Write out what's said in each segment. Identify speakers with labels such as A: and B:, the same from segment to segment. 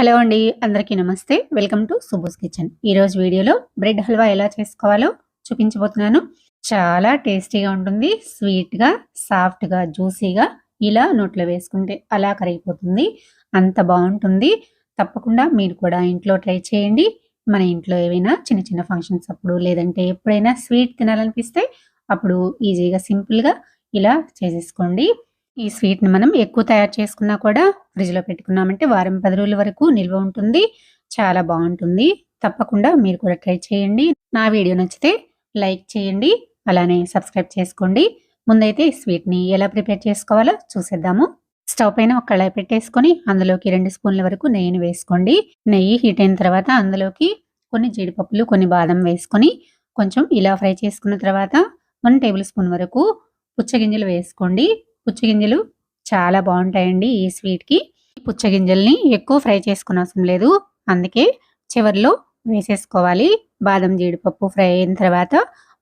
A: Hello అండి అందరికీ నమస్తే. Welcome to Subo's kitchen. ఈరోజు వీడియోలో బ్రెడ్ హల్వా ఎలా చేసుకోవాలో చూపించబోతున్నాను. చాలా టేస్టీగా ఉంటుంది స్వీట్గా సాఫ్ట్గా జ్యూసీగా ఇలా నోట్లో వేసుకుంటే అలా కరిగిపోతుంది అంత బాగుంటుంది. తప్పకుండా మీరు కూడా ఇంట్లో ట్రై చేయండి. మన ఇంట్లో ఏవైనా చిన్న చిన్న ఫంక్షన్స్ అప్పుడు లేదంటే ఎప్పుడైనా స్వీట్ తినాలనిపిస్తే అప్పుడు ఈజీగా సింపుల్గా ఇలా చేసేసుకోండి. ఈ స్వీట్ని మనం ఎక్కువ తయారు చేసుకున్నా కూడా ఫ్రిడ్జ్లో పెట్టుకున్నామంటే వారం పది రోజుల వరకు నిల్వ ఉంటుంది. చాలా బాగుంటుంది. తప్పకుండా మీరు కూడా ట్రై చేయండి. నా వీడియో నచ్చితే లైక్ చేయండి. అలానే సబ్స్క్రైబ్ చేసుకోండి. ముందైతే ఈ స్వీట్ని ఎలా ప్రిపేర్ చేసుకోవాలో చూసేద్దాము. స్టవ్ పైన ఒక కళాయి పెట్టేసుకొని అందులోకి రెండు స్పూన్ల వరకు నెయ్యిని వేసుకోండి. నెయ్యి హీట్ అయిన తర్వాత అందులోకి కొన్ని జీడిపప్పులు కొన్ని బాదం వేసుకొని కొంచెం ఇలా ఫ్రై చేసుకున్న తర్వాత వన్ టేబుల్ స్పూన్ వరకు పుచ్చగింజలు వేసుకోండి. పుచ్చగింజలు చాలా బాగుంటాయండి ఈ స్వీట్కి. పుచ్చగింజల్ని ఎక్కువ ఫ్రై చేసుకునే అవసరం లేదు. అందుకే చివరిలో వేసేసుకోవాలి. బాదం జీడిపప్పు ఫ్రై అయిన తర్వాత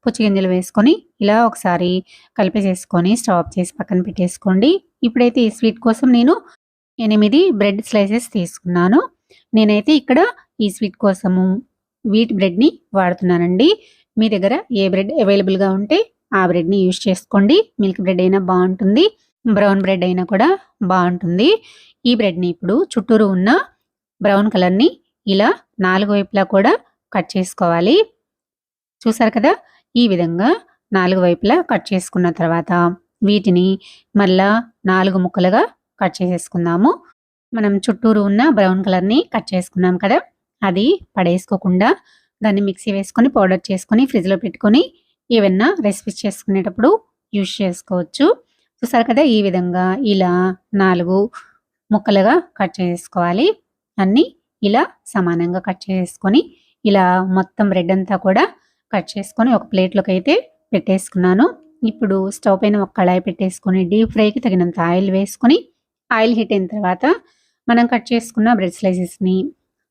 A: పుచ్చగింజలు వేసుకొని ఇలా ఒకసారి కలిపేసేసుకొని స్టవ్ ఆఫ్ చేసి పక్కన పెట్టేసుకోండి. ఇప్పుడైతే ఈ స్వీట్ కోసం నేను ఎనిమిది బ్రెడ్ స్లైసెస్ తీసుకున్నాను. నేనైతే ఇక్కడ ఈ స్వీట్ కోసము వీట్ బ్రెడ్ని వాడుతున్నానండి. మీ దగ్గర ఏ బ్రెడ్ అవైలబుల్గా ఉంటే ఆ బ్రెడ్ని యూజ్ చేసుకోండి. మిల్క్ బ్రెడ్ అయినా బాగుంటుంది. బ్రౌన్ బ్రెడ్ అయినా కూడా బాగుంటుంది. ఈ బ్రెడ్ని ఇప్పుడు చుట్టూరు ఉన్న బ్రౌన్ కలర్ని ఇలా నాలుగు వైపులా కూడా కట్ చేసుకోవాలి. చూసారు కదా? ఈ విధంగా నాలుగు వైపులా కట్ చేసుకున్న తర్వాత వీటిని మళ్ళా నాలుగు ముక్కలుగా కట్ చేసేసుకుందాము. మనం చుట్టూరు ఉన్న బ్రౌన్ కలర్ని కట్ చేసుకున్నాం కదా? అది పడేసుకోకుండా దాన్ని మిక్సీ వేసుకొని పౌడర్ చేసుకొని ఫ్రిడ్జ్లో పెట్టుకొని ఏవన్నా రెసిపీస్ చేసుకునేటప్పుడు యూజ్ చేసుకోవచ్చు. చూసారు కదా ఈ విధంగా ఇలా నాలుగు ముక్కలుగా కట్ చేసుకోవాలి. అన్నీ ఇలా సమానంగా కట్ చేసుకొని ఇలా మొత్తం బ్రెడ్ అంతా కూడా కట్ చేసుకొని ఒక ప్లేట్లోకి అయితే పెట్టేసుకున్నాను. ఇప్పుడు స్టవ్ పైన ఒక కళాయి పెట్టేసుకొని డీప్ ఫ్రైకి తగినంత ఆయిల్ వేసుకొని ఆయిల్ హీట్ అయిన తర్వాత మనం కట్ చేసుకున్న బ్రెడ్ స్లైసెస్ని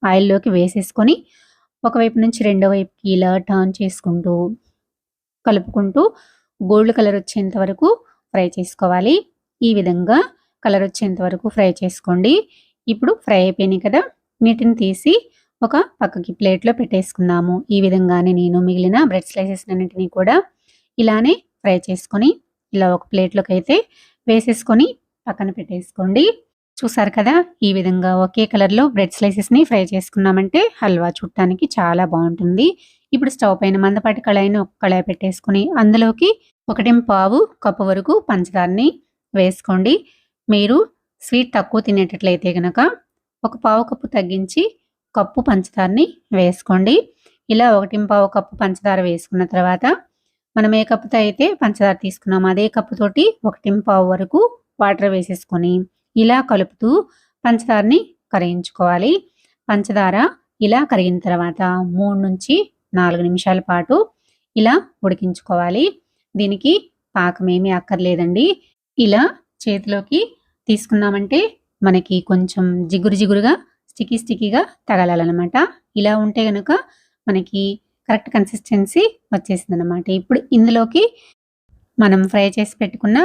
A: ఆయిల్లోకి వేసేసుకొని ఒకవైపు నుంచి రెండో వైపుకి ఇలా టర్న్ చేసుకుంటూ కలుపుకుంటూ గోల్డ్ కలర్ వచ్చేంత వరకు ఫ్రై చేసుకోవాలి. ఈ విధంగా కలర్ వచ్చేంత వరకు ఫ్రై చేసుకోండి. ఇప్పుడు ఫ్రై అయిపోయినాయి కదా వీటిని తీసి ఒక పక్కకి ప్లేట్లో పెట్టేసుకుందాము. ఈ విధంగానే నేను మిగిలిన బ్రెడ్ స్లైసెస్ అన్నింటినీ కూడా ఇలానే ఫ్రై చేసుకొని ఇలా ఒక ప్లేట్లోకి అయితే వేసేసుకొని పక్కన పెట్టేసుకోండి. చూసారు కదా ఈ విధంగా ఒకే కలర్లో బ్రెడ్ స్లైసెస్ని ఫ్రై చేసుకున్నామంటే హల్వా చుట్టానికి చాలా బాగుంటుంది. ఇప్పుడు స్టవ్ పైన మందపాటి కళాయిని ఒక కళాయి పెట్టేసుకుని అందులోకి ఒకటి పావు కప్పు వరకు పంచదారని వేసుకోండి. మీరు స్వీట్ తక్కువ తినేటట్లయితే కనుక ఒక పావు కప్పు తగ్గించి కప్పు పంచదారని వేసుకోండి. ఇలా ఒకటి పావు కప్పు పంచదార వేసుకున్న తర్వాత మనం ఏ కప్పుతో అయితే పంచదార తీసుకున్నాం అదే కప్పుతోటి ఒకటి పావు వరకు వాటర్ వేసేసుకొని ఇలా కలుపుతూ పంచదారని కరిగించుకోవాలి. పంచదార ఇలా కరిగిన తర్వాత మూడు నుంచి నాలుగు నిమిషాల పాటు ఇలా ఉడికించుకోవాలి. దీనికి పాకం ఏమీ అక్కర్లేదండి. ఇలా చేతిలోకి తీసుకున్నామంటే మనకి కొంచెం జిగురు జిగురుగా స్టికీ స్టికీగా తగలాలన్నమాట. ఇలా ఉంటే కనుక మనకి కరెక్ట్ కన్సిస్టెన్సీ వచ్చేసింది అనమాట ఇప్పుడు ఇందులోకి మనం ఫ్రై చేసి పెట్టుకున్న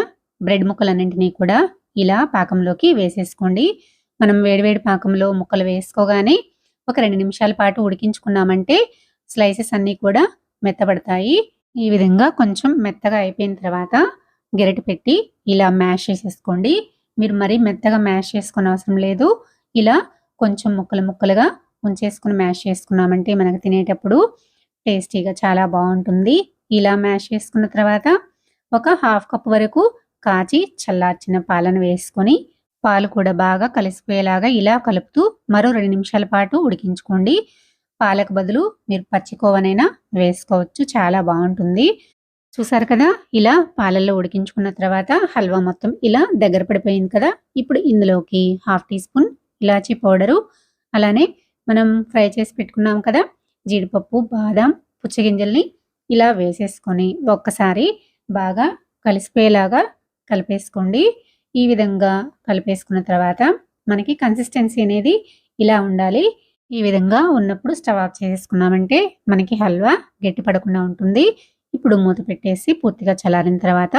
A: బ్రెడ్ ముక్కలన్నింటినీ కూడా ఇలా పాకంలోకి వేసేసుకోండి. మనం వేడివేడి పాకంలో ముక్కలు వేసుకోగానే ఒక రెండు నిమిషాల పాటు ఉడికించుకున్నామంటే స్లైసెస్ అన్నీ కూడా మెత్తబడతాయి. ఈ విధంగా కొంచెం మెత్తగా అయిపోయిన తర్వాత గెరటి పెట్టి ఇలా మ్యాష్ చేసేసుకోండి. మీరు మరీ మెత్తగా మ్యాష్ చేసుకునే అవసరం లేదు. ఇలా కొంచెం ముక్కలు ముక్కలుగా ఉంచేసుకుని మ్యాష్ చేసుకున్నామంటే మనకు తినేటప్పుడు టేస్టీగా చాలా బాగుంటుంది. ఇలా మ్యాష్ చేసుకున్న తర్వాత ఒక హాఫ్ కప్ వరకు కాచి చల్లార్చిన పాలను వేసుకొని పాలు కూడా బాగా కలిసిపోయేలాగా ఇలా కలుపుతూ మరో రెండు నిమిషాల పాటు ఉడికించుకోండి. పాలకు బదులు మీరు పచ్చికోవనైనా వేసుకోవచ్చు. చాలా బాగుంటుంది. చూసారు కదా? ఇలా పాలల్లో ఉడికించుకున్న తర్వాత హల్వా మొత్తం ఇలా దగ్గర పడిపోయింది కదా? ఇప్పుడు ఇందులోకి హాఫ్ టీ స్పూన్ ఇలాచీ పౌడరు అలానే మనం ఫ్రై చేసి పెట్టుకున్నాం కదా? జీడిపప్పు బాదం పుచ్చగింజల్ని ఇలా వేసేసుకొని ఒక్కసారి బాగా కలిసిపోయేలాగా కలిపేసుకోండి. ఈ విధంగా కలిపేసుకున్న తర్వాత మనకి కన్సిస్టెన్సీ అనేది ఇలా ఉండాలి. ఈ విధంగా ఉన్నప్పుడు స్టవ్ ఆఫ్ చేసుకున్నామంటే మనకి హల్వా గట్టి పడకుండా ఉంటుంది. ఇప్పుడు మూత పెట్టేసి పూర్తిగా చల్లారిన తర్వాత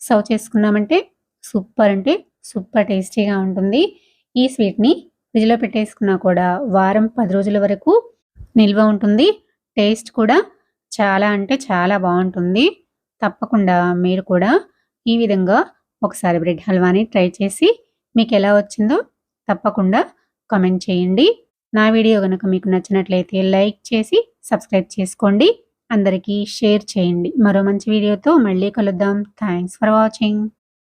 A: సర్వ్ చేసుకున్నామంటే సూపర్ అంటే సూపర్ టేస్టీగా ఉంటుంది. ఈ స్వీట్ని ఫ్రిడ్జ్లో పెట్టేసుకున్నా కూడా వారం పది రోజుల వరకు నిల్వ ఉంటుంది. టేస్ట్ కూడా చాలా అంటే చాలా బాగుంటుంది. తప్పకుండా మీరు కూడా ఈ విధంగా ఒకసారి బ్రెడ్ హల్వాని ట్రై చేసి మీకు ఎలా వచ్చిందో తప్పకుండా కామెంట్ చేయండి. నా వీడియో కనుక మీకు నచ్చినట్లయితే లైక్ చేసి సబ్స్క్రైబ్ చేసుకోండి. అందరికీ షేర్ చేయండి. మరో మంచి వీడియోతో మళ్ళీ కలుద్దాం. Thanks for watching.